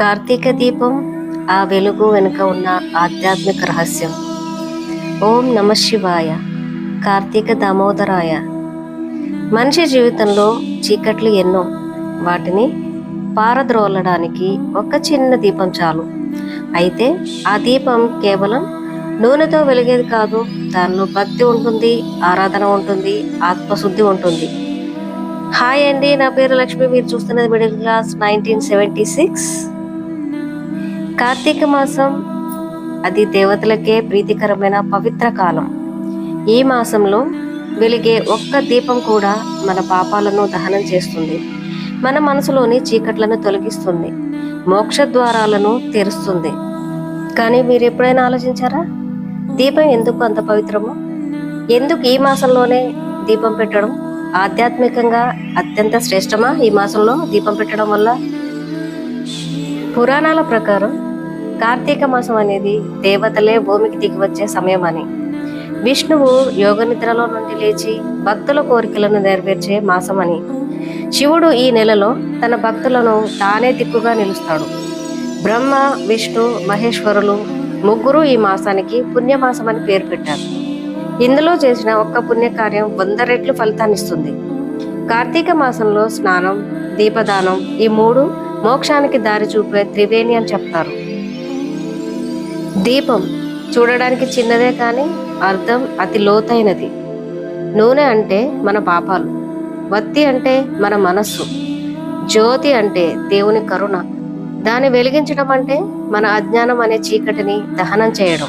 కార్తీక దీపం ఆ వెలుగు వెనుక ఉన్న ఆధ్యాత్మిక రహస్యం. ఓం నమ శివాయ. కార్తీక దామోదరాయ. మనిషి జీవితంలో చీకట్లు ఎన్నో వాటిని పారద్రోలడానికి ఒక చిన్న దీపం చాలు. అయితే ఆ దీపం కేవలం నూనెతో వెలిగేది కాదు దానిలో భక్తి ఉంటుంది ఆరాధన ఉంటుంది ఆత్మశుద్ధి ఉంటుంది. హాయ్ అండి నా పేరు లక్ష్మి మీరు చూస్తున్నది middle class nineteen seventy six. Kartika మాసం అది దేవతలకే ప్రీతికరమైన పవిత్ర కాలం. ఈ మాసంలో వెలిగే ఒక్క దీపం కూడా మన పాపాలను దహనం చేస్తుంది. మన మనసులోని చీకట్లను తొలగిస్తుంది. మోక్ష ద్వారాలను తెరుస్తుంది. కానీ మీరు ఎప్పుడైనా ఆలోచించారా? దీపం ఎందుకు అంత పవిత్రము? ఎందుకు ఈ మాసంలోనే దీపం పెట్టడం ఆధ్యాత్మికంగా అత్యంత శ్రేష్టమా? ఈ మాసంలో దీపం పెట్టడం వల్ల? పురాణాల ప్రకారం కార్తీక మాసం అనేది దేవతలే భూమికి దిగి వచ్చే సమయం అని. విష్ణువు యోగ నిద్రలో నుండి లేచి భక్తుల కోరికలను నెరవేర్చే మాసం అని. శివుడు ఈ నెలలో తన భక్తులను తానే దిక్కుగా నిలుస్తాడు. బ్రహ్మ విష్ణు మహేశ్వరులు ముగ్గురు ఈ మాసానికి పుణ్యమాసం అని పేరు పెట్టారు. ఇందులో చేసిన ఒక్క పుణ్యకార్యం వంద రెట్లు ఫలితాన్నిస్తుంది. కార్తీక మాసంలో స్నానం దీపదానం ఈ మూడు మోక్షానికి దారి చూపే త్రివేణి అని చెప్తారు. దీపం చూడడానికి చిన్నదే కానీ అర్థం అతి లోతైనది. నూనె అంటే మన పాపాలు వత్తి అంటే మన మనస్సు జ్యోతి అంటే దేవుని కరుణ. దాన్ని వెలిగించడం అంటే మన అజ్ఞానం అనే చీకటిని దహనం చేయడం.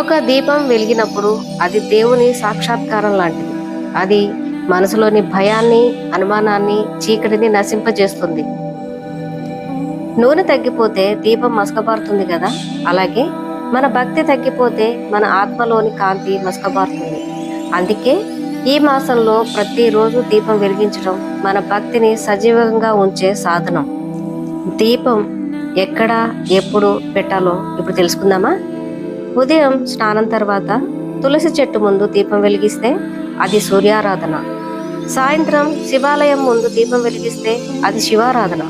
ఒక దీపం వెలిగినప్పుడు అది దేవుని సాక్షాత్కారం లాంటిది. అది మనసులోని భయాన్ని అనుమానాన్ని చీకటిని నశింపజేస్తుంది. నూనె తగ్గిపోతే దీపం మసకబారుతుంది కదా? అలాగే మన భక్తి తగ్గిపోతే మన ఆత్మలోని కాంతి మసకబారుతుంది. అందుకే ఈ మాసంలో ప్రతిరోజు దీపం వెలిగించడం మన భక్తిని సజీవంగా ఉంచే సాధనం. దీపం ఎక్కడ ఎప్పుడు పెట్టాలో ఇప్పుడు తెలుసుకుందామా? ఉదయం స్నానం తర్వాత తులసి చెట్టు ముందు దీపం వెలిగిస్తే అది సూర్యారాధన. సాయంత్రం శివాలయం ముందు దీపం వెలిగిస్తే అది శివారాధన.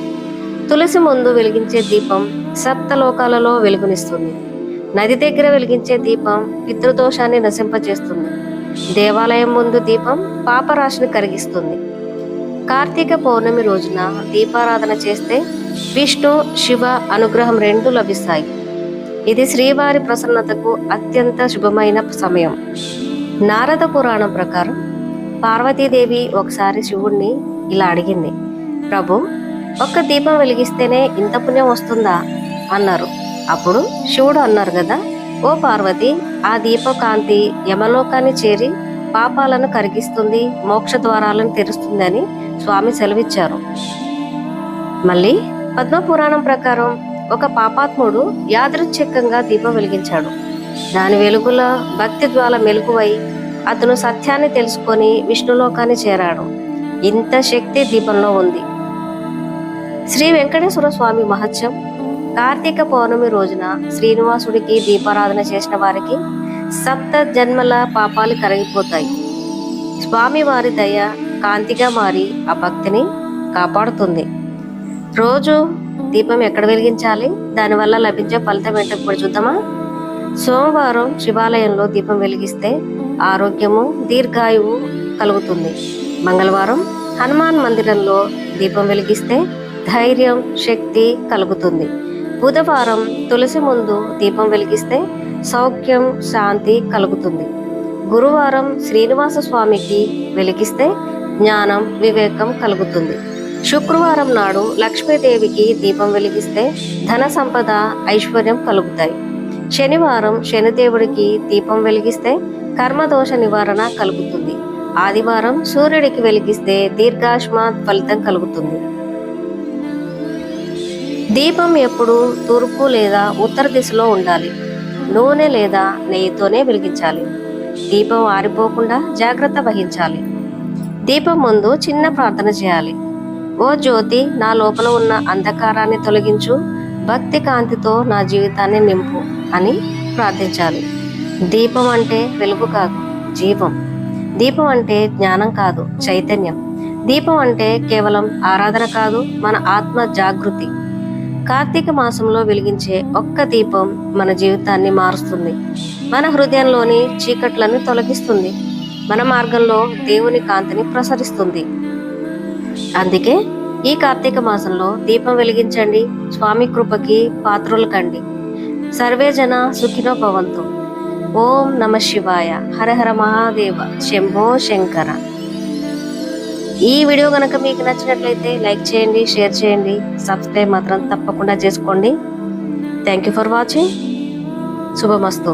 తులసి ముందు వెలిగించే దీపం సప్తలోకాలలో వెలుగునిస్తుంది. నది దగ్గర వెలిగించే దీపం పితృదోషాన్ని నశింపజేస్తుంది. దేవాలయం ముందు దీపం పాపరాశిని కరిగిస్తుంది. కార్తీక పౌర్ణమి రోజున దీపారాధన చేస్తే విష్ణు శివ అనుగ్రహం రెండు లభిస్తాయి. ఇది శ్రీవారి ప్రసన్నతకు అత్యంత శుభమైన సమయం. నారద పురాణం ప్రకారం పార్వతీదేవి ఒకసారి శివుణ్ణి ఇలా అడిగింది ప్రభు ఒక్క దీపం వెలిగిస్తేనే ఇంత పుణ్యం వస్తుందా? అన్నారు. అప్పుడు శివుడు అన్నారు కదా ఓ పార్వతి ఆ దీపకాంతి యమలోకాన్ని చేరి పాపాలను కరిగిస్తుంది మోక్ష ద్వారాలను తెరుస్తుంది అని స్వామి సెలవిచ్చారు. మళ్ళీ పద్మపురాణం ప్రకారం ఒక పాపాత్ముడు యాదృచ్ఛికంగా దీపం వెలిగించాడు. దాని వెలుగుల భక్తి జ్వాల మెలుగువై అతను సత్యాన్ని తెలుసుకొని విష్ణులోకాన్ని చేరాడు. ఇంత శక్తి దీపంలో ఉంది. శ్రీ వెంకటేశ్వర స్వామి మహత్యం. కార్తీక పౌర్ణమి రోజున శ్రీనివాసుడికి దీపారాధన చేసిన వారికి సప్త జన్మల పాపాలు కరిగిపోతాయి. స్వామి వారి దయ కాంతిగా మారి ఆ భక్తిని కాపాడుతుంది. రోజు దీపం ఎక్కడ వెలిగించాలి? దానివల్ల లభించే ఫలితం ఏంటో ఇప్పుడు చూద్దామా? సోమవారం శివాలయంలో దీపం వెలిగిస్తే ఆరోగ్యము దీర్ఘాయువు కలుగుతుంది. మంగళవారం హనుమాన్ మందిరంలో దీపం వెలిగిస్తే ధైర్యం శక్తి కలుగుతుంది. బుధవారం తులసి ముందు దీపం వెలిగిస్తే సౌఖ్యం శాంతి కలుగుతుంది. గురువారం శ్రీనివాస స్వామికి వెలిగిస్తే జ్ఞానం వివేకం కలుగుతుంది. శుక్రవారం నాడు లక్ష్మీదేవికి దీపం వెలిగిస్తే ధన సంపద ఐశ్వర్యం కలుగుతాయి. శనివారం శనిదేవుడికి దీపం వెలిగిస్తే కర్మదోష నివారణ కలుగుతుంది. ఆదివారం సూర్యుడికి వెలిగిస్తే దీర్ఘాష్మ ఫలితం కలుగుతుంది. దీపం ఎప్పుడు తూర్పు లేదా ఉత్తర దిశలో ఉండాలి. నూనె లేదా నెయ్యితోనే వెలిగించాలి. దీపం ఆరిపోకుండా జాగ్రత్త వహించాలి. దీపం ముందు చిన్న ప్రార్థన చేయాలి. ఓ జ్యోతి నా లోపల ఉన్న అంధకారాన్ని తొలగించు. భక్తి కాంతితో నా జీవితాన్ని నింపు అని ప్రార్థించాలి. దీపం అంటే వెలుగు కాదు జీవం. దీపం అంటే జ్ఞానం కాదు చైతన్యం. దీపం అంటే కేవలం ఆరాధన కాదు మన ఆత్మ జాగృతి. కార్తీక మాసంలో వెలిగించే ఒక్క దీపం మన జీవితాన్ని మారుస్తుంది. మన హృదయంలోని చీకట్లను తొలగిస్తుంది. మన మార్గంలో దేవుని కాంతిని ప్రసరిస్తుంది. అందుకే ఈ కార్తీక మాసంలో దీపం వెలిగించండి. స్వామి కృపకి పాత్రులు కండి. సర్వే జన సుఖినో భవంతు. ఓం నమ శివాయ. హర హర మహాదేవ. శంభో శంకర. ఈ వీడియో కనుక మీకు నచ్చినట్లయితే లైక్ చేయండి షేర్ చేయండి సబ్స్క్రైబ్ మాత్రం తప్పకుండా చేసుకోండి. Thank you for watching Subhamastu.